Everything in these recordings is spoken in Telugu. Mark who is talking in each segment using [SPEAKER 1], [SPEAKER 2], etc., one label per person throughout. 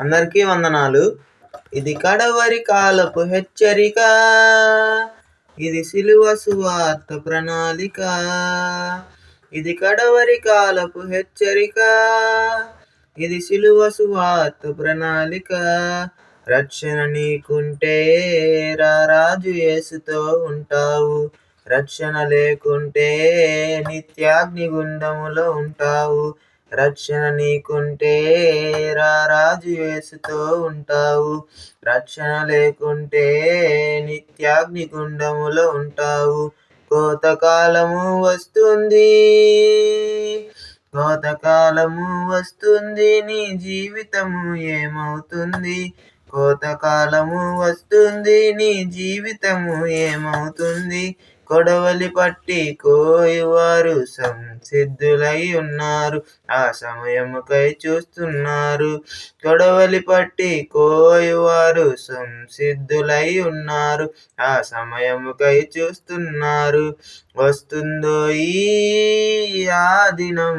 [SPEAKER 1] అందరికీ వందనాలు. ఇది కడవరి కాలపు హెచ్చరిక. ఇది సిలువ సువార్త ప్రణాళిక. ఇది కడవరి కాలపు హెచ్చరిక. ఇది సిలువ సువార్త ప్రణాళిక. రక్షణ నీకుంటే రా రాజు యేసుతో ఉంటావు. రక్షణ లేకుంటే నిత్యాగ్ని గుండములో ఉంటావు. రక్షణ నీకుంటే రారాజు ఉంటావు. రక్షణ లేకుంటే నిత్యాగ్నిగుండములో ఉంటావు. కోతకాలము వస్తుంది. కోతకాలము వస్తుంది నీ జీవితము ఏమవుతుంది? కోతకాలము వస్తుంది నీ జీవితము ఏమవుతుంది? కొడవలి పట్టి కోయివారు సంసిద్ధులై ఉన్నారు. ఆ సమయముకై చూస్తున్నారు. కొడవలి పట్టి కోయివారు సంసిద్ధులై ఉన్నారు. ఆ సమయముకై చూస్తున్నారు. వస్తుందో ఈ ఆ దినం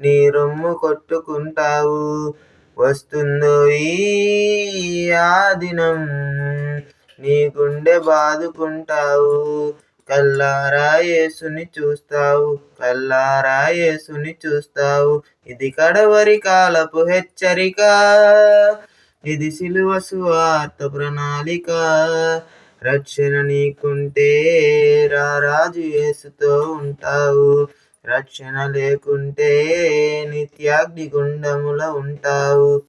[SPEAKER 1] నీ రొమ్ము కొట్టుకుంటావు. వస్తుందో ఈ ఆ దినం నీ గుండె బాదుకుంటావు. కల్లారా యేసుని చూస్తావు. కల్లారా యేసుని చూస్తావు. ఇది కడవరి కాలపు హెచ్చరిక. ఇది సిలువ సువార్త ప్రణాళిక. రక్షణ నీకుంటే రారాజు యేసుతో ఉంటావు. రక్షణ లేకుంటే నిత్యాగ్ని గుండముల ఉంటావు.